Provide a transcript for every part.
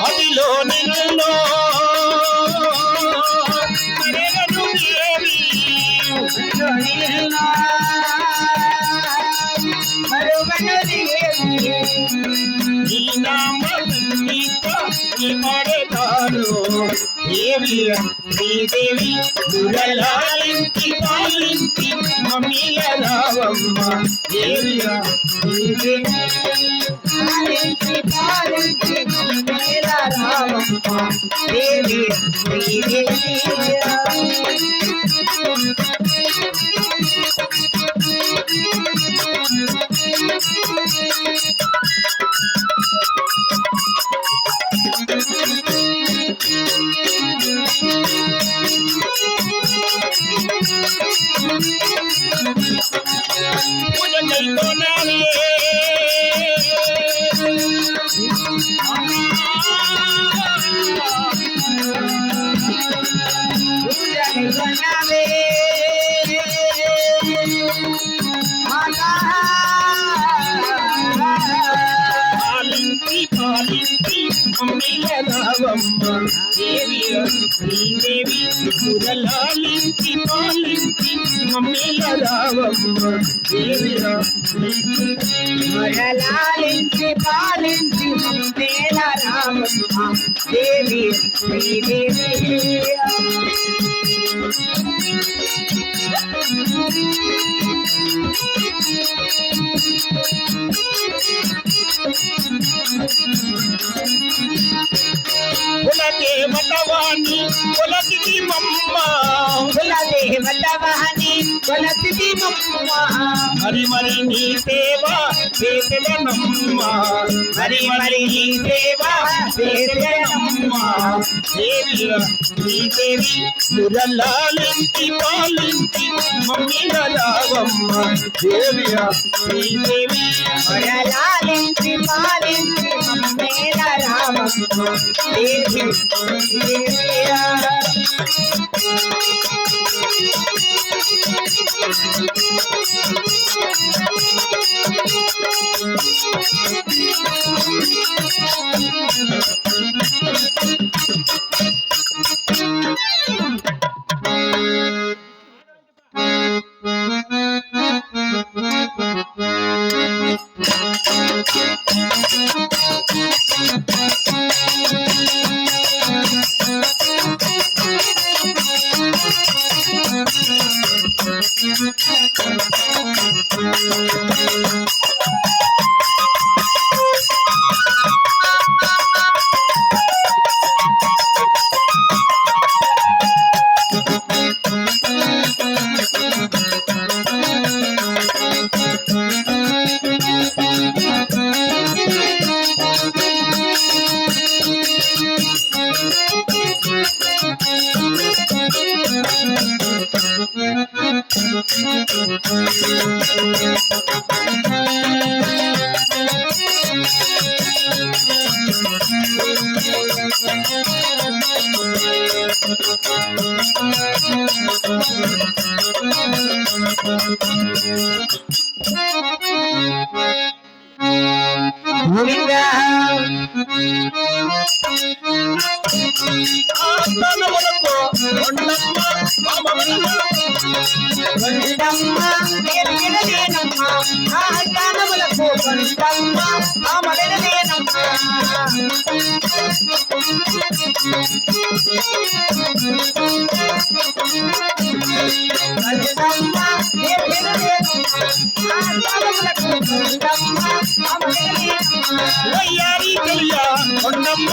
మదిలో నిన్నులో మరొక నీ నామ నీ మడతాను దేవి శ్రీదేవి దురలాలించి పాలించి మమ్మీల రావమ్మ దేవి శ్రీదేవి దేవి శ్రీదేవి శ్రీదేవి దురలాలించి పాలించి రావమ్మ మరలాలించి పాలించి మమ్మేల రామమ్మ దేవి శ్రీదేవి కుల ولا ولتدين امها మరి మరి నీ సేవ చేసెదనమ్మ మరి మరి నీ సేవ చేసెదనమ్మ దేవి శ్రీదేవి మురళాలించి పాలించి మమ్మీల రావమ్మ దేవి శ్రీదేవి మరలాలించి పాలించి మమ్మేల రామమ్మ దేవి. Thank you. శ్రీదేవి గోవిందా కొండమ్మ ఎరుగెనలేనమ్మ ఆ జ్ఞానములకు కొండమ్మ ఆమడెనలేనమ్మ వయ్యారి తెలియ కొండమ్మ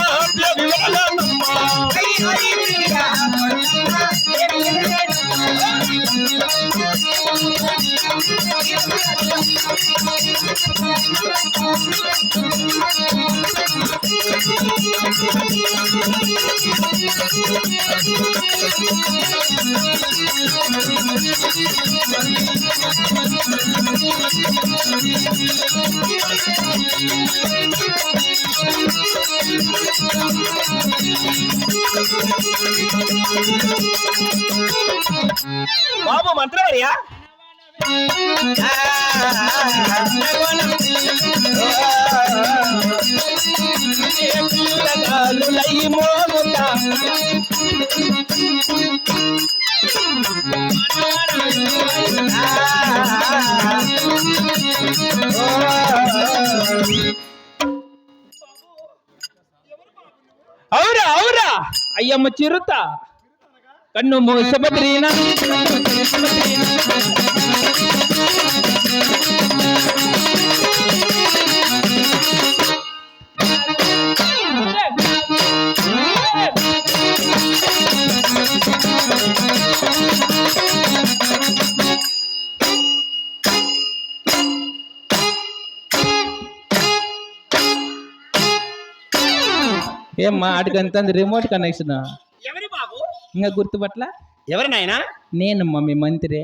బాబు మంత్రవర్యా? మోగుతా ఆ. అవురా అవురా అయ్యమ్మ చిరుత కన్ను మూసబద్రీనా ఏమ్మా ఆడికంత రిమోట్ కనెక్షన్ ఎవరి బాబు? ఇంకా గుర్తుపట్ల? ఎవరి నాయనా? నేనమ్మా మీ మంత్రి.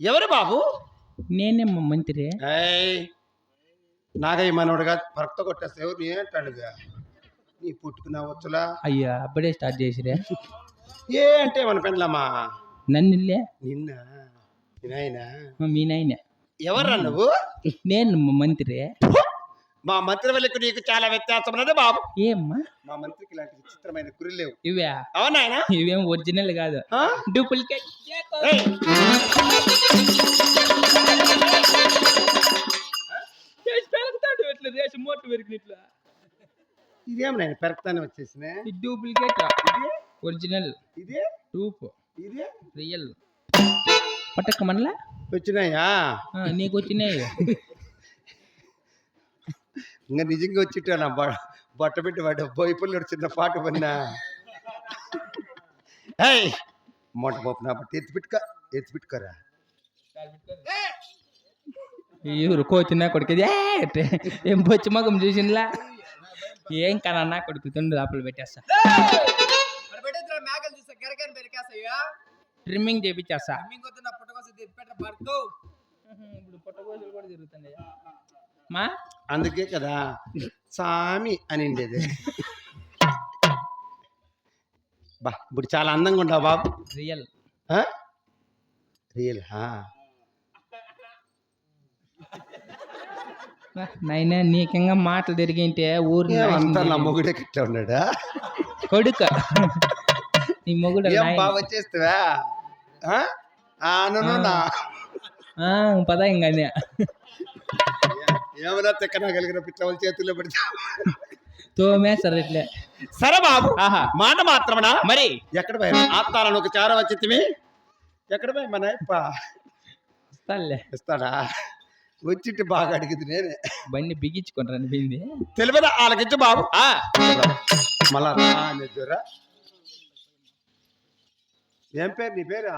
ఎవరు బాబు? నేనేమ్మా మంత్రి. నాగయ్య మనోడుగా పరక్త కొట్టేస్తే ఎవరు ఏంటండిగా నీ పుట్టుకున్న వచ్చులా? అయ్యా అప్పుడే స్టార్ట్ చేసిరే. ఏ అంటే మన పెండ్లమ్మా? నన్ను నిన్న మీ నాయన. ఎవర్రా నువ్వు? నేను మంత్రి. మా మంత్రి వాళ్ళకి నీకు చాలా వ్యత్యాసం ఉన్నది బాబు. ఏమ్మా? మా మంత్రికి ఇలాంటి విచిత్రమైన కుర్రలు లేవు. ఇవే? అవునాయన ఇవేం ఒరిజినల్ కాదు. డూప్లికేట్. మోట్లు పెరిగినట్లా ఇదేం నాయన పెరగతానే వచ్చేసిన? ఇది డూప్లికేట్ ఒరిజినల్. ఇదే? టూప్. ఇదే? రియల్. పట్టక మనలా? వచ్చినాయా? ఆ, నీకు వచ్చినాయి. ఇంకా నిజంగా వచ్చిట్టా బట్ట పెట్టి వాడు బోయిపల్లి చిన్న పాట పన్నా ఏయ్! మొట్ట పోపు నా బట్ట ఎత్తి పెట్టుక ఎత్తి పెట్టుకోరా. ఎవరు కోచిన కొడుకు. ఏ బొచ్చి మగం చూసినలా ఏం కనన్నా కొడుకు? తుండు లోపల పెట్టేస్తా. ట్రిమ్మింగ్ చేపించేస్తా ఇప్పుడు పుట్టగోసులు కూడా జరుగుతున్నాయి మా? అందుకే కదా సామి అని ఉండేది బా ఇప్పుడు చాలా అందంగా ఉండవు బాబు? రియల్. ఆ? రియల్ హా నైనా నీకింగా మాటలు తిరిగింటే ఊరు అంతా నా మొగుడే గిట్లా ఉన్నాడా? కొడుక. నీ మొగుడు. బాగా వచ్చేస్తావా? ఆ? ఆను నా ఆ, పద ఇంకా ఏమైనా తెక్కన కలిగిన పిట్ల వాళ్ళ చేతుల్లో పెడతా. తోమేస్తారు ఇట్లే. సరే బాబు. ఆహా. మాట మాత్రమనా? మరి. ఎక్కడ పోయి ఆత్తాలను ఒక చార వచ్చితివి ఎక్కడ పోయి మన వస్తాలే ఇస్తాడా వచ్చింటే బాగా అడిగింది నేనే. బండి బిగించుకొని అనిపింది తెలియదా వాళ్ళకిచ్చు బాబు. ఆ. మళ్ళా జ్వర ఏం పేరు నీ పేరా?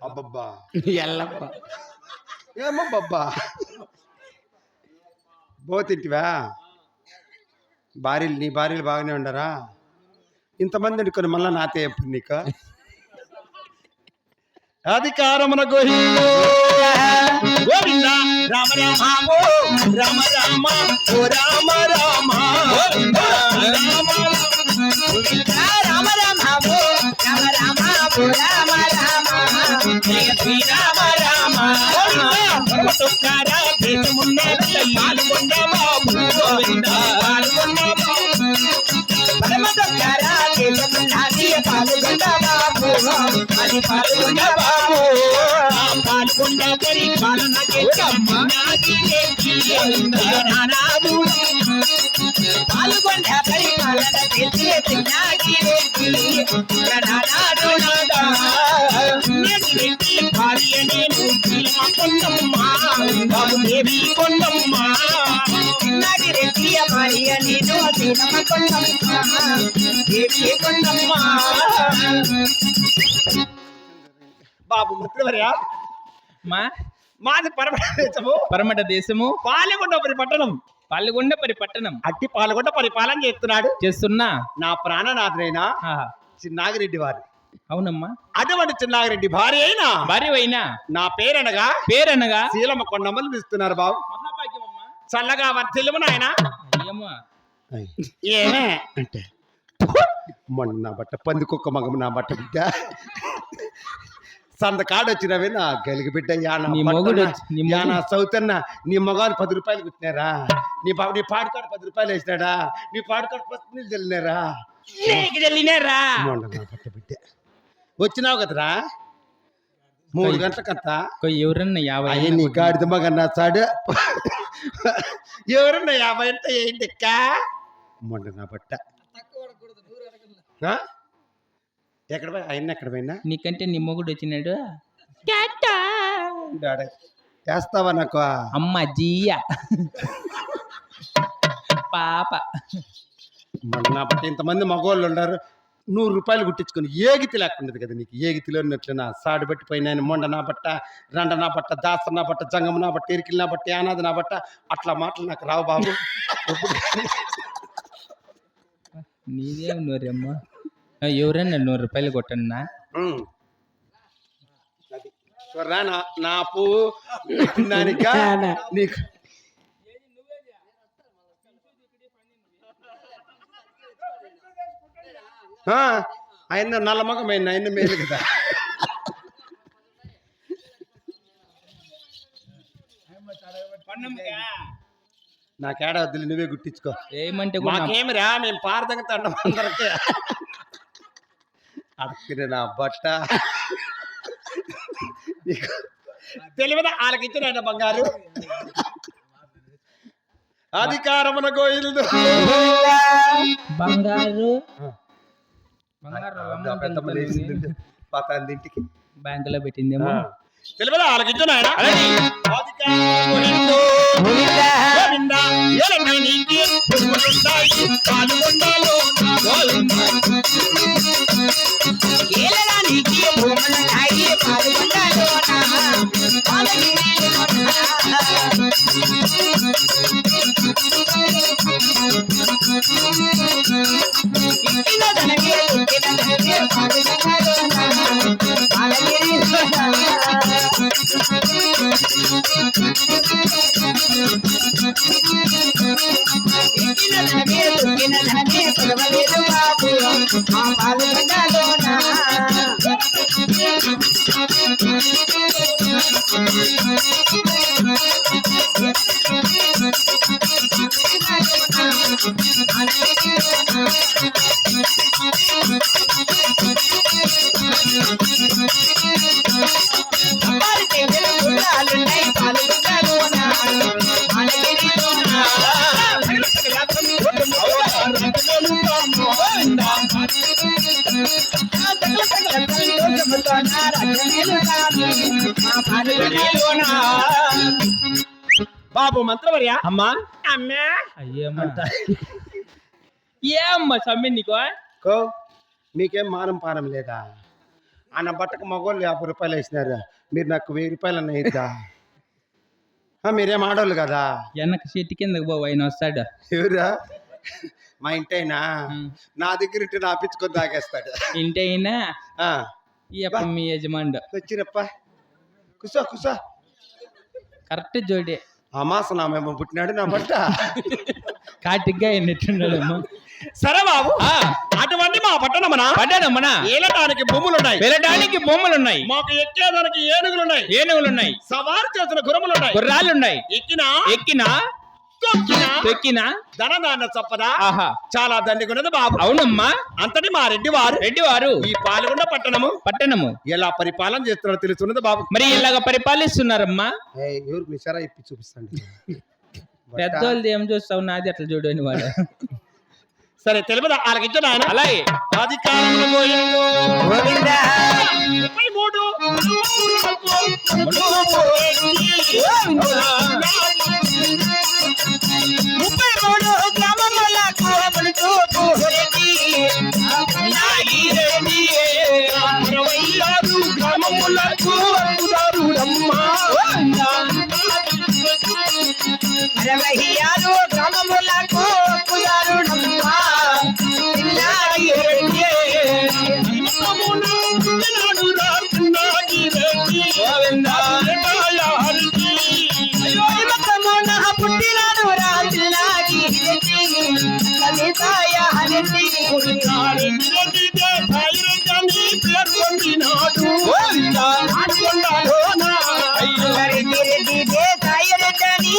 అబ్బబ్బా. ఎల్లప్ప ఏమో బబ్బా పోతింటివా భార్యలు నీ భార్యలు బాగానే ఉండరా? ఇంతమంది అనుకుని మళ్ళా నాతే ఎప్పుడు నీకు? అధికారమున గోహిందో గోవింద. రామ రామ రామ రామ ఓ రామ రామ. రామ రామ రామ రామ రామ ఓ రామ రామ జయ శ్రీరామ రామ పరమతుకార దేశమున్న పాల్గొండ బాబు గోవింద పాల్గొండ బాబు పరమదొక్కర దేశమున్నది పాల్గొండ బాబు అది పాల్గొండ బాబు ఆ పాల్గొండ పరిపాలన పాల్గొండ పరిపాలన భార్య నేను కొండమ్మ బాబుదేవి కొండమ్మ నాటి రెడ్డి మరియ నేను దీనమ కొండమ్మ దేవి కొండమ్మ బాబు మా మాది పరమేశము పరమట దేశము. పాలకొండపరి పట్టణం పాల్గొండ పరి పట్టణం అట్టి పాల్గొండ పరిపాలన చేస్తున్నాడు. చేస్తున్నా. నా ప్రాణనాథుడైన ఆహా. చిన్నాగిరెడ్డి వారు. అవునమ్మా. అటువంటి చిన్నాగిరెడ్డి భార్య అయినా భార్య అయినా నా పేరనగా పేరనగా. శీలమ కొండమ్మలు పిలుస్తున్నారు బాబు. చల్లగా వర్తిల్లుము నాయన. ఏమే? అంటే మొన్న నా బట్ట పందికొక్క మగం నా బట్ట బిడ్డ. సంతకాడు వచ్చినవి నా గలిగి బిడ్డ యానా యానా సౌతన్న నీ మొగాన్ని పది రూపాయలు కుట్టినారా నీ బాబు నీ పాడుకాడు పది రూపాయలు వేసినాడా? నీ పాడుకాడు పసుపు నీళ్ళు చల్లినారా బిడ్డ. వచ్చినావు కదరా? మూడు గంటలకంతా కొయ్ ఎవరన్నా యాభై అయ్యి నీ గాడిద మగన్నా చాడు. ఎవరన్నా యాభై అంటే ఏంటి ఎక్క మొండ నా బట్ట? ఎక్కడ పోయి? ఆయన ఎక్కడ పోయినా? నీకంటే నీ మొగుడు వచ్చినాడు. డాడీ చేస్తావా నాకు? అమ్మ జీయ. పాప. ఇంతమంది మగవాళ్ళు ఉన్నారు. నూరు రూపాయలు కుట్టించుకొని ఏగితి లేకుండదు కదా నీకు. ఏగితిలో ఉన్నట్లు నా సాడు బట్టి పోయిన మొండ నా బట్ట రండ నా బట్ట దాస నా బట్ట జంగం నా బట్ట ఎరికిల్ నా బట్ట యానాది నా బట్ట అట్లా మాటలు నాకు రావు బాబు. నీదేం నూరమ్మ? ఎవరన్నా నూరు రూపాయలు కొట్టన్నా. చూడరా నా నా పువ్వు దానిక? నీకు. ఆ, ఆయన ఆయన మేలు కదా. నాకేడా వద్దులే నువ్వే గుట్టించుకో. ఏమంటే మాకేమిరా మేము పారదంగా తండం అందరికీ. అడుక్కునే నా బట్ట. నీకు తెలియదా వాళ్ళకిచ్చిన ఆయన బంగారు. అధికారమున గోయిల్దు బంగారు. లేచింది. పతాందింటికి బ్యాంకులో పెట్టిందేమో. అధికారమున గోయిల్దు. గోవిందా, ఏలన్నా నీకే పాల్గొండలోన, బాబు మంత్రవర్య? అమ్మా. అమ్మా. అయ్యమ్మ. ఏమ్మా సమ్మె నీకు కో మీకేం మానం పానం లేదా? అన్న బట్టకు మగవాళ్ళు యాభై రూపాయలు వేసినారు. మీరు నాకు వెయ్యి రూపాయలు అన్న ఇద్దా మీరేం ఆడోళ్ళు కదా? వెనక చెట్టు కిందకి పోవు ఆయన వస్తాడు. ఎవరా? మా ఇంటైనా. నా దగ్గర ఉంటే నా పిచ్చుకొని తాగేస్తాడు. ఇంటి అయినా ఆ, ఈ అప్ప మీ యజమానుడు. వచ్చిరప్ప కుసో కుసో. కరెక్ట్ జోడి. ఆ మాసం నా మేము పుట్టినాడు నా బట్ట. కాటిగ్గా ఎన్నట్టున్నాడమ్మా సరే బాబు. ఆ, అటువంటి మా పట్టణమన పడ్డాడమ్మనా ఏలటానికి భూములున్నాయి. వెళ్ళడానికి బొమ్మలున్నాయి మాకు ఎక్కేదానికి ఏనుగులున్నాయి. ఏనుగులున్నాయి. సవారు చేసిన గుర్రములున్నాయి. గుర్రాలున్నాయి. ఎక్కినా ఎక్కినా తొక్కినా తొక్కినా. ధనదాన చప్పద ఆహా. చాలా దండిగున్నది బాబు. అవునమ్మా. అంతటి మా రెడ్డి వారు రెడ్డి వారు ఈ పాల్గొండ పట్టణము పట్టణము. ఎలా పరిపాలన చేస్తున్నారో తెలుసున్నది బాబు. మరి ఇలాగ పరిపాలిస్తున్నారమ్మా? ఏయ్, ఎవరికి నిశారా ఇప్పి చూపిస్తాండి. పెద్దోళ్ళది ఏం చూస్తావు? నాది అట్లా చూడని వాడు. సరే తెలుపుదా? వాళ్ళకిచ్చిన ఆయన? అలాగే. పోయిండు. గోవిందా ముప్పై మూడు. ముప్పై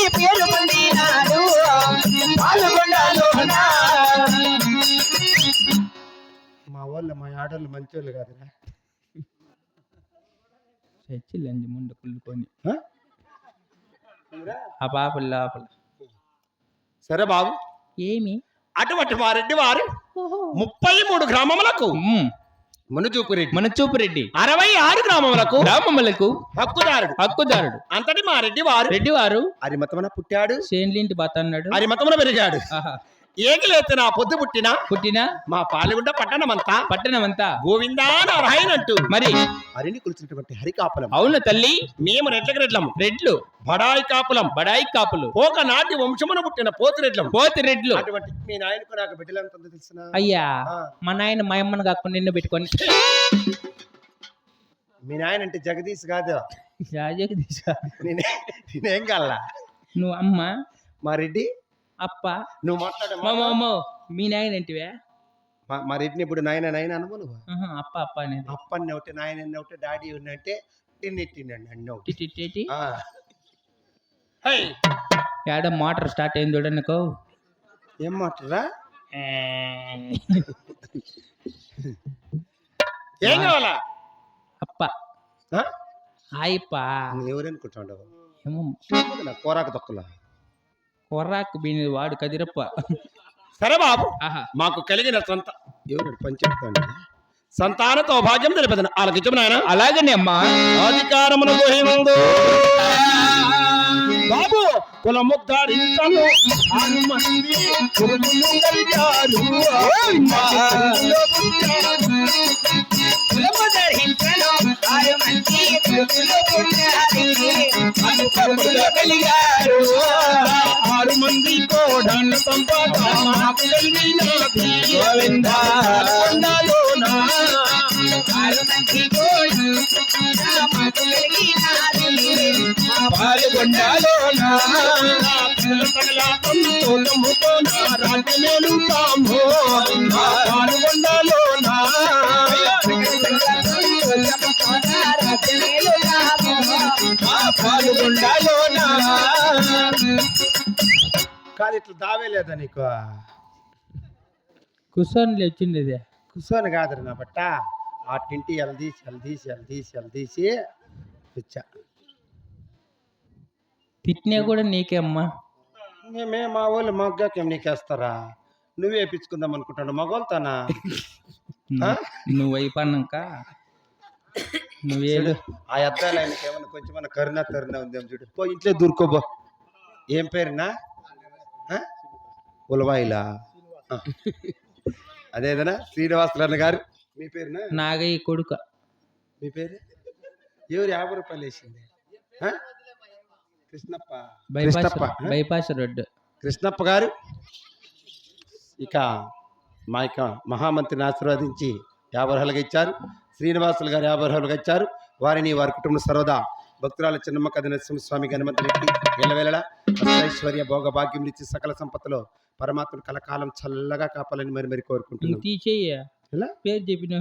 పేరు పొందినాడు మా వాళ్ళు మా ఆడోళ్ళు మంచోళ్ళు కాదురా. చచ్చిల్లండి ముందు కుళ్ళుకొని. ఆ? పాప లోపల. సరే బాబు. ఏమి? అటువంటి వారెడ్డి వారు. ముప్పై మూడు గ్రామములకు ఉమ్, మునుచూపు రెడ్డి. మన చూపురెడ్డి అరవై ఆరు గ్రామములకు గ్రామములకు హక్కుదారుడు. హక్కుదారుడు. అంతటి మా రెడ్డి వారు రెడ్డి వారు అరిమతమున పుట్టాడు. సేన్లింటి బాత అన్నాడు అరిమతమున పెరిగాడు. ఏగిలేత నా పొద్దు పుట్టిన? పుట్టిన? మా పాలిగుండ పట్టణమంతా. పట్టణమంతా. గోవిందా నారాయణ అంటూ మరి? హరిని కొలిచినటువంటి హరి కాపులం అవును తల్లి. మేము రెట్లకి రెడ్లము రెడ్లు. బడాయి కాపులం. బడాయి కాపులు. పోక నాటి వంశమున పుట్టిన పోతు రెడ్లం. పోతి రెడ్లు. అటువంటి మీ నాయనకు నాకు బిడ్డలు ఎంత ఉందో తెలిసిన? అయ్యా మా నాయన మా అమ్మను కాకుండా నిన్ను పెట్టుకొని. మీ నాయన అంటే జగదీష్ కాదు. నేనే నేనేం కల్లా నువ్వు అమ్మ. మా రెడ్డి అప్ప. నువ్వు మాట్లాడే మా నాయన ఏంటివే? మా- మా రెడ్డిని ఇప్పుడు నాయన నాయన అనము నువ్వు? అప్ప అప్ప అనేది. అప్పని ఒకటి నాయన ఒకటి డాడీ ఉన్నట్టే తిన్నెట్టినండి అన్న ఒకటి. యాడ మోటార్ స్టార్ట్ అయింది చూడనుకో ఏం మాట్లాడరా ఏం. కావాలా? అప్ప. ఆ? హాయప్ప నువ్వు ఎవరనుకుంటావు ఏమో. కోరాకు తక్కువ కొర్రాకు బీని వాడు కదిరప్ప. సరే బాబు ఆహా. మాకు కలిగిన సంత ఎవరు పంచెడతాడు సంతానతో భాగ్యం తెలిపదను ఆలకించము నాయన? అలాగనే అమ్మా. అధికారమును బాబు కులము ధరించను ధరించను కలిగారు. గోవింద కొండలోన ఆరు మంది కోడి మాకు కాదు ఇట్లా దావేలేదా నీకు? కుసోన్లు వచ్చింది ఇది కూర్చొని కాదు నా బట్ట. ఆ టింటి ఎలదీసి ఎలదీసి ఎలదీసి ఎలదీసి వచ్చా తిట్టినా కూడా నీకే అమ్మా మేమే మా వాళ్ళు మగ్గాకేం నీకేస్తారా? నువ్వే వేపించుకుందాం అనుకుంటాను మగోళ్ళతోనా నువ్వు- నువ్వు అయిపోయినాక నువ్వేడు ఆ అద్దాలు ఆయనకి ఏమన్నా కొంచెం మన కరుణ తరుణ ఉందేమో చూడు. పో ఇంట్లో దూరుకోబో ఏం పేరునా? ఉలవాయిలా. అదేదనా శ్రీనివాసరావు గారు. మీ పేరునా? నాగయ్య కొడుక. మీ పేరు? ఎవరు యాభై రూపాయలు వేసింది? Krishnappa. Bypass Krishnappa? Bypass road. Krishnappa garu. ఇక మా యొక్క మహామంత్రిని ఆశీర్వదించి యాభై అర్హులుగా ఇచ్చారు. శ్రీనివాసులు గారు యాభై అర్హులుగా ఇచ్చారు. వారిని వారి కుటుంబం సర్వదా భక్తురాల చిన్నమ్మ కథ నరసింహస్వామి గణమంత్రి రెడ్డి ఎల్లవేళ ఐశ్వర్య భోగ భాగ్యం ఇచ్చి సకల సంపత్తులో పరమాత్మను కలకాలం చల్లగా కాపాలని మరి మరి కోరుకుంటున్నాం. తీసేయ? పేరు చెప్పిన